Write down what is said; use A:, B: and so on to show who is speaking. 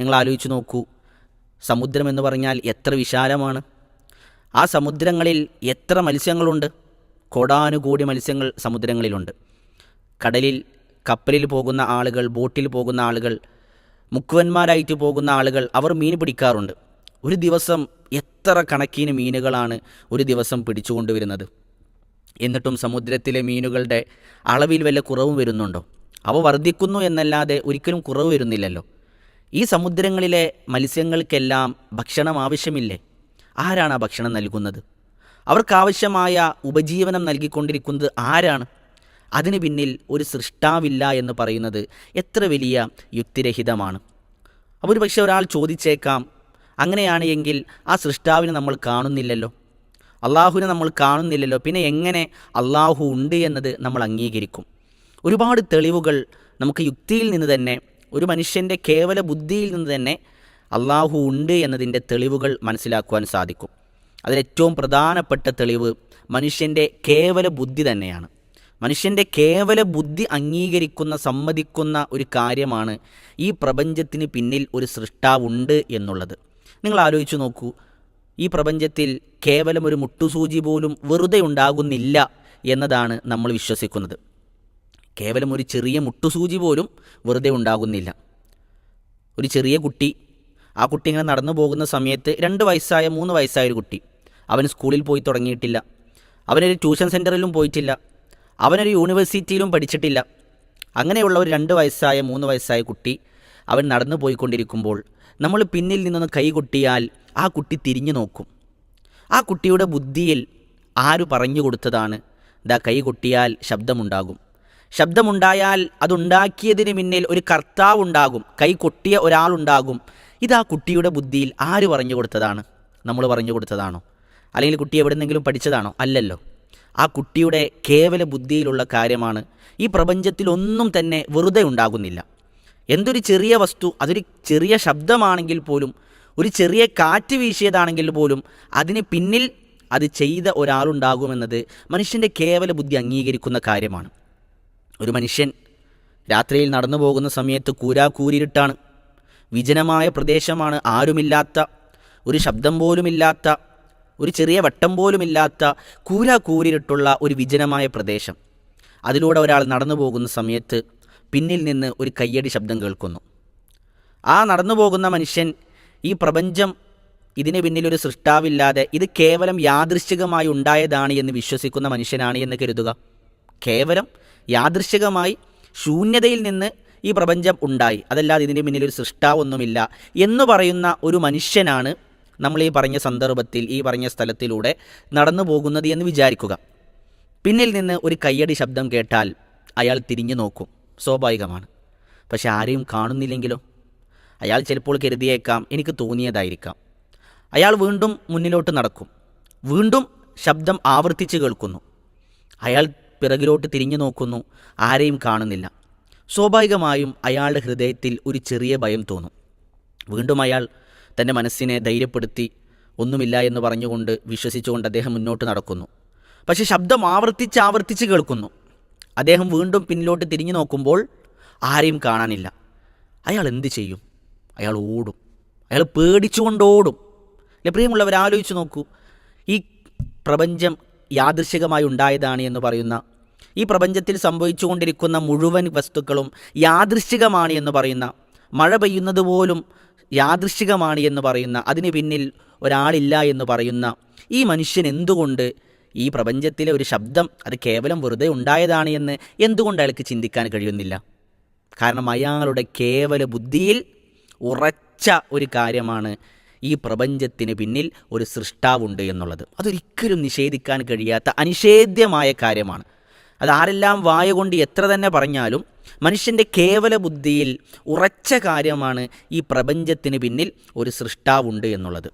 A: നിങ്ങൾ ആലോചിച്ച് നോക്കൂ. സമുദ്രം എന്ന് പറഞ്ഞാൽ എത്ര വിശാലമാണ്. ആ സമുദ്രങ്ങളിൽ എത്ര മത്സ്യങ്ങളുണ്ട്. കോടാനുകോടി മത്സ്യങ്ങൾ സമുദ്രങ്ങളിലുണ്ട്. കടലിൽ കപ്പലിൽ പോകുന്ന ആളുകൾ ബോട്ടിൽ പോകുന്ന ആളുകൾ മുക്കുവന്മാരായിട്ട് പോകുന്ന ആളുകൾ അവർ മീൻ പിടിക്കാറുണ്ട്. ഒരു ദിവസം എത്ര കണക്കിന് മീനുകളാണ് ഒരു ദിവസം പിടിച്ചുകൊണ്ടുവരുന്നത്. എന്നിട്ടും സമുദ്രത്തിലെ മീനുകളുടെ അളവിൽ വല്ല കുറവും വരുന്നുണ്ടോ? അവ വർദ്ധിക്കുന്നു എന്നല്ലാതെ ഒരിക്കലും കുറവ് വരുന്നില്ലല്ലോ. ഈ സമുദ്രങ്ങളിലെ മത്സ്യങ്ങൾക്കെല്ലാം ഭക്ഷണം ആവശ്യമില്ലേ? ആരാണ് ആ ഭക്ഷണം നൽകുന്നത്? അവർക്കാവശ്യമായ ഉപജീവനം നൽകിക്കൊണ്ടിരിക്കുന്നത് ആരാണ്? അതിനു പിന്നിൽ ഒരു സൃഷ്ടാവില്ല എന്ന് പറയുന്നത് എത്ര വലിയ യുക്തിരഹിതമാണ്. അപ്പോൾ ഒരാൾ ചോദിച്ചേക്കാം അങ്ങനെയാണെങ്കിൽ ആ സൃഷ്ടാവിനെ നമ്മൾ കാണുന്നില്ലല്ലോ? അള്ളാഹുവിനെ നമ്മൾ കാണുന്നില്ലല്ലോ? പിന്നെ എങ്ങനെ അള്ളാഹു ഉണ്ട് എന്നത് നമ്മൾ അംഗീകരിക്കും? ഒരുപാട് തെളിവുകൾ നമുക്ക് യുക്തിയിൽ നിന്ന് തന്നെ ഒരു മനുഷ്യന്റെ കേവല ബുദ്ധിയിൽ നിന്ന് തന്നെ അള്ളാഹു ഉണ്ട് എന്നതിന്റെ തെളിവുകൾ മനസ്സിലാക്കുവാൻ സാധിക്കും. അതിലേറ്റവും പ്രധാനപ്പെട്ട തെളിവ് മനുഷ്യന്റെ കേവല ബുദ്ധി തന്നെയാണ്. മനുഷ്യന്റെ കേവല ബുദ്ധി അംഗീകരിക്കുന്ന സമ്മതിക്കുന്ന ഒരു കാര്യമാണ് ഈ പ്രപഞ്ചത്തിന് പിന്നിൽ ഒരു സൃഷ്ടാവുണ്ട് എന്നുള്ളത്. നിങ്ങൾ ആലോചിച്ച് നോക്കൂ ഈ പ്രപഞ്ചത്തിൽ കേവലം ഒരു മുട്ടുസൂചി പോലും വെറുതെ ഉണ്ടാകുന്നില്ല എന്നതാണ് നമ്മൾ വിശ്വസിക്കുന്നത്. കേവലം ഒരു ചെറിയ മുട്ടുസൂചി പോലും വെറുതെ ഉണ്ടാകുന്നില്ല. ഒരു ചെറിയ കുട്ടി ആ കുട്ടി ഇങ്ങനെ നടന്നു പോകുന്ന സമയത്ത് രണ്ട് വയസ്സായ മൂന്ന് വയസ്സായ ഒരു കുട്ടി. അവൻ സ്കൂളിൽ പോയി തുടങ്ങിയിട്ടില്ല. അവനൊരു ട്യൂഷൻ സെന്ററിലും പോയിട്ടില്ല. അവനൊരു യൂണിവേഴ്സിറ്റിയിലും പഠിച്ചിട്ടില്ല. അങ്ങനെയുള്ള ഒരു രണ്ട് വയസ്സായ മൂന്ന് വയസ്സായ കുട്ടി അവൻ നടന്നു പോയിക്കൊണ്ടിരിക്കുമ്പോൾ നമ്മൾ പിന്നിൽ നിന്നൊന്ന് കൈകൊട്ടിയാൽ ആ കുട്ടി തിരിഞ്ഞു നോക്കും. ആ കുട്ടിയുടെ ബുദ്ധിയിൽ ആര് പറഞ്ഞു കൊടുത്തതാണ് ദാ കൈ കൊട്ടിയാൽ ശബ്ദമുണ്ടാകും. ശബ്ദമുണ്ടായാൽ അതുണ്ടാക്കിയതിന് പിന്നിൽ ഒരു കർത്താവുണ്ടാകും കൈ കൊട്ടിയ ഒരാളുണ്ടാകും. ഇത് കുട്ടിയുടെ ബുദ്ധിയിൽ ആര് പറഞ്ഞു കൊടുത്തതാണ്? നമ്മൾ പറഞ്ഞു കൊടുത്തതാണോ? അല്ലെങ്കിൽ കുട്ടി എവിടെന്നെങ്കിലും പഠിച്ചതാണോ? അല്ലല്ലോ. ആ കുട്ടിയുടെ കേവല ബുദ്ധിയിലുള്ള കാര്യമാണ് ഈ പ്രപഞ്ചത്തിൽ ഒന്നും തന്നെ വെറുതെ ഉണ്ടാകുന്നില്ല. എന്തൊരു ചെറിയ വസ്തു അതൊരു ചെറിയ ശബ്ദമാണെങ്കിൽ പോലും ഒരു ചെറിയ കാറ്റ് വീശിയതാണെങ്കിൽ പോലും അതിന് പിന്നിൽ അത് ചെയ്ത ഒരാളുണ്ടാകുമെന്നത് മനുഷ്യന്റെ കേവല ബുദ്ധി അംഗീകരിക്കുന്ന കാര്യമാണ്. ഒരു മനുഷ്യൻ രാത്രിയിൽ നടന്നു പോകുന്ന സമയത്ത് കൂരാ കൂരിരുട്ടാണ് വിജനമായ പ്രദേശമാണ് ആരുമില്ലാത്ത ഒരു ശബ്ദം പോലുമില്ലാത്ത ഒരു ചെറിയ വട്ടം പോലുമില്ലാത്ത കൂരാ കൂരിരുട്ടുള്ള ഒരു വിജനമായ പ്രദേശം. അതിലൂടെ ഒരാൾ നടന്നു പോകുന്ന സമയത്ത് പിന്നിൽ നിന്ന് ഒരു കയ്യടി ശബ്ദം കേൾക്കുന്നു. ആ നടന്നു പോകുന്ന മനുഷ്യൻ ഈ പ്രപഞ്ചം ഇതിന് പിന്നിലൊരു സൃഷ്ടാവില്ലാതെ ഇത് കേവലം യാദൃശ്ചികമായി ഉണ്ടായതാണ് എന്ന് വിശ്വസിക്കുന്ന മനുഷ്യനാണ് എന്ന് കരുതുക. കേവലം യാദൃശികമായി ശൂന്യതയിൽ നിന്ന് ഈ പ്രപഞ്ചം ഉണ്ടായി. അതല്ലാതെ ഇതിന്റെ മുന്നിൽ ഒരു സൃഷ്ടാവൊന്നുമില്ല എന്ന് പറയുന്ന ഒരു മനുഷ്യനാണ് നമ്മൾ ഈ പറഞ്ഞ സന്ദർഭത്തിൽ ഈ പറഞ്ഞ സ്ഥലത്തിലൂടെ നടന്നു പോകുന്നത് എന്ന് വിചാരിക്കുക. പിന്നിൽ നിന്ന് ഒരു കയ്യടി ശബ്ദം കേട്ടാൽ അയാൾ തിരിഞ്ഞു നോക്കും. സ്വാഭാവികമാണ്. പക്ഷെ ആരെയും കാണുന്നില്ലെങ്കിലോ? അയാൾ ചിലപ്പോൾ കരുതിയേക്കാം എനിക്ക് തോന്നിയതായിരിക്കാം. അയാൾ വീണ്ടും മുന്നിലോട്ട് നടക്കും. വീണ്ടും ശബ്ദം ആവർത്തിച്ച് കേൾക്കുന്നു. അയാൾ പിറകിലോട്ട് തിരിഞ്ഞു നോക്കുന്നു. ആരെയും കാണുന്നില്ല. സ്വാഭാവികമായും അയാളുടെ ഹൃദയത്തിൽ ഒരു ചെറിയ ഭയം തോന്നും. വീണ്ടും അയാൾ തന്റെ മനസ്സിനെ ധൈര്യപ്പെടുത്തി ഒന്നുമില്ല എന്ന് പറഞ്ഞുകൊണ്ട് വിശ്വസിച്ചുകൊണ്ട് അദ്ദേഹം മുന്നോട്ട് നടക്കുന്നു. പക്ഷേ ശബ്ദം ആവർത്തിച്ച് ആവർത്തിച്ച് കേൾക്കുന്നു. അദ്ദേഹം വീണ്ടും പിന്നിലോട്ട് തിരിഞ്ഞു നോക്കുമ്പോൾ ആരെയും കാണാനില്ല. അയാൾ എന്ത് ചെയ്യും? അയാൾ ഓടും. അയാൾ പേടിച്ചുകൊണ്ട് ഓടും അല്ലെ പ്രിയമുള്ളവർ ആലോചിച്ച് നോക്കൂ. ഈ പ്രപഞ്ചം യാദൃശികമായി ഉണ്ടായതാണ് എന്ന് പറയുന്ന ഈ പ്രപഞ്ചത്തിൽ സംഭവിച്ചുകൊണ്ടിരിക്കുന്ന മുഴുവൻ വസ്തുക്കളും യാദൃശ്ചികമാണ് എന്ന് പറയുന്ന മഴ പെയ്യുന്നത് പോലും യാദൃശ്ചികമാണ് എന്ന് പറയുന്ന അതിന് പിന്നിൽ ഒരാളില്ല എന്ന് പറയുന്ന ഈ മനുഷ്യൻ എന്തുകൊണ്ട് ഈ പ്രപഞ്ചത്തിലെ ഒരു ശബ്ദം അത് കേവലം വെറുതെ ഉണ്ടായതാണ് എന്ന് എന്തുകൊണ്ട് അയാൾക്ക് ചിന്തിക്കാൻ കഴിയുന്നില്ല? കാരണം അയാളുടെ കേവല ബുദ്ധിയിൽ ഉറച്ച ഒരു കാര്യമാണ് ഈ പ്രപഞ്ചത്തിന് പിന്നിൽ ഒരു സൃഷ്ടാവുണ്ട് എന്നുള്ളത്. അതൊരിക്കലും നിഷേധിക്കാൻ കഴിയാത്ത അനിഷേധ്യമായ കാര്യമാണ്. അത് ആരെല്ലാം വായ കൊണ്ട് എത്ര തന്നെ പറഞ്ഞാലും മനുഷ്യന്റെ കേവല ബുദ്ധിയിൽ ഉറച്ച കാര്യമാണ് ഈ പ്രപഞ്ചത്തിന് പിന്നിൽ ഒരു സൃഷ്ടാവുണ്ട് എന്നുള്ളത്.